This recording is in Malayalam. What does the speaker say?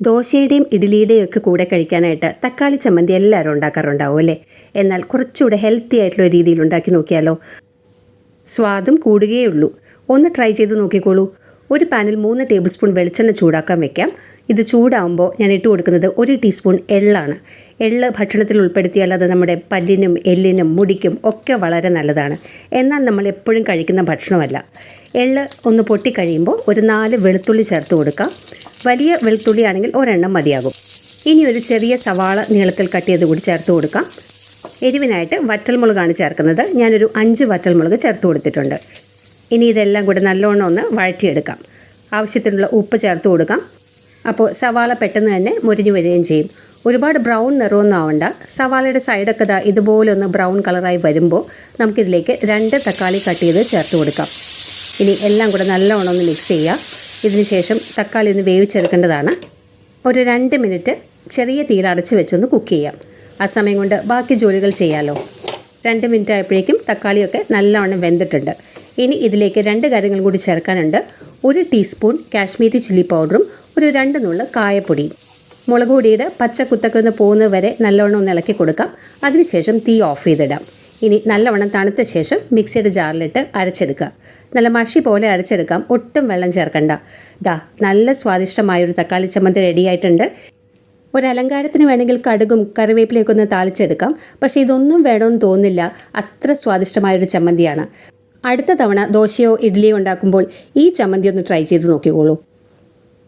ദോശയുടെയും ഇഡ്ഡലിയുടെയും ഒക്കെ കൂടെ കഴിക്കാനായിട്ട് തക്കാളി ചമ്മന്തി എല്ലാവരും ഉണ്ടാക്കാറുണ്ടാവും അല്ലേ? എന്നാൽ കുറച്ചുകൂടെ ഹെൽത്തി ആയിട്ടുള്ള രീതിയിൽ ഉണ്ടാക്കി നോക്കിയാലോ? സ്വാദും കൂടുകയുള്ളൂ ഒന്ന് ട്രൈ ചെയ്ത് നോക്കിക്കോളൂ. ഒരു പാനിൽ മൂന്ന് ടേബിൾ സ്പൂൺ വെളിച്ചെണ്ണ ചൂടാക്കാൻ വെക്കാം. ഇത് ചൂടാകുമ്പോൾ ഞാൻ ഇട്ട് കൊടുക്കുന്നത് ഒരു ടീസ്പൂൺ എള്ളാണ്. എള്ള് ഭക്ഷണത്തിൽ ഉൾപ്പെടുത്തിയാൽ അത് നമ്മുടെ പല്ലിനും എല്ലിനും മുടിക്കും ഒക്കെ വളരെ നല്ലതാണ്. എന്നാൽ നമ്മൾ എപ്പോഴും കഴിക്കുന്ന ഭക്ഷണമല്ല. എള്ള് ഒന്ന് പൊട്ടിക്കഴിയുമ്പോൾ ഒരു നാല് വെളുത്തുള്ളി ചേർത്ത് കൊടുക്കാം. വലിയ വെളുത്തുള്ളിയാണെങ്കിൽ ഒരെണ്ണം മതിയാകും. ഇനി ഒരു ചെറിയ സവാള നീളത്തിൽ കട്ട് ചെയ്ത് കൂടി ചേർത്ത് കൊടുക്കാം. എരിവിനായിട്ട് വറ്റൽമുളകാണ് ചേർക്കുന്നത്. ഞാനൊരു അഞ്ച് വറ്റൽമുളക് ചേർത്ത് കൊടുത്തിട്ടുണ്ട്. ഇനി ഇതെല്ലാം കൂടെ നല്ലോണം ഒന്ന് വഴറ്റിയെടുക്കാം. ആവശ്യത്തിനുള്ള ഉപ്പ് ചേർത്ത് കൊടുക്കാം. അപ്പോൾ സവാള പെട്ടെന്ന് തന്നെ മുരിഞ്ഞു വരികയും ചെയ്യും. ഒരുപാട് ബ്രൗൺ നിറമൊന്നും ആവണ്ട. സവാളയുടെ സൈഡൊക്കെ ദാ ഇതുപോലെ ഒന്ന് ബ്രൗൺ കളറായി വരുമ്പോൾ നമുക്കിതിലേക്ക് രണ്ട് തക്കാളി കട്ട് ചെയ്ത് ചേർത്ത് കൊടുക്കാം. ഇനി എല്ലാം കൂടെ നല്ലോണം ഒന്ന് മിക്സ് ചെയ്യാം ഇതിന് ശേഷം തക്കാളി ഒന്ന് വേവിച്ചെടുക്കേണ്ടതാണ്. ഒരു രണ്ട് മിനിറ്റ് ചെറിയ തീയിൽ അടച്ച് വെച്ചൊന്ന് കുക്ക് ചെയ്യാം. ആ സമയം കൊണ്ട് ബാക്കി ജോലികൾ ചെയ്യാമല്ലോ രണ്ട് മിനിറ്റ് ആയപ്പോഴേക്കും തക്കാളിയൊക്കെ നല്ലവണ്ണം വെന്തിട്ടുണ്ട്. ഇനി ഇതിലേക്ക് രണ്ട് കാര്യങ്ങൾ കൂടി ചേർക്കാനുണ്ട്. ഒരു ടീസ്പൂൺ കാശ്മീരി ചില്ലി പൗഡറും ഒരു രണ്ട് നുള്ള് കായപ്പൊടിയും മുളക് പൊടിയുടെ പച്ച കുത്തൊക്കെ ഒന്ന് പോകുന്നത് വരെ നല്ലവണ്ണം ഒന്ന് ഇളക്കി കൊടുക്കാം. അതിനുശേഷം തീ ഓഫ് ചെയ്തിടാം. ഇനി നല്ലവണ്ണം തണുത്ത ശേഷം മിക്സിയുടെ ജാറിലിട്ട് അരച്ചെടുക്കുക. നല്ല മഷി പോലെ അരച്ചെടുക്കാം. ഒട്ടും വെള്ളം ചേർക്കണ്ട. ദാ നല്ല സ്വാദിഷ്ടമായൊരു തക്കാളി ചമ്മന്തി റെഡിയായിട്ടുണ്ട് ഒരു അലങ്കാരത്തിന് വേണമെങ്കിൽ കടുകും കറിവേപ്പിലയൊക്കെ ഒന്ന് താളിച്ചെടുക്കാം. പക്ഷേ ഇതൊന്നും വേണമെന്ന് തോന്നില്ല അത്ര സ്വാദിഷ്ടമായൊരു ചമ്മന്തിയാണ്. അടുത്ത തവണ ദോശയോ ഇഡ്ഡലിയോ ഉണ്ടാക്കുമ്പോൾ ഈ ചമ്മന്തി ഒന്ന് ട്രൈ ചെയ്ത് നോക്കിക്കോളൂ.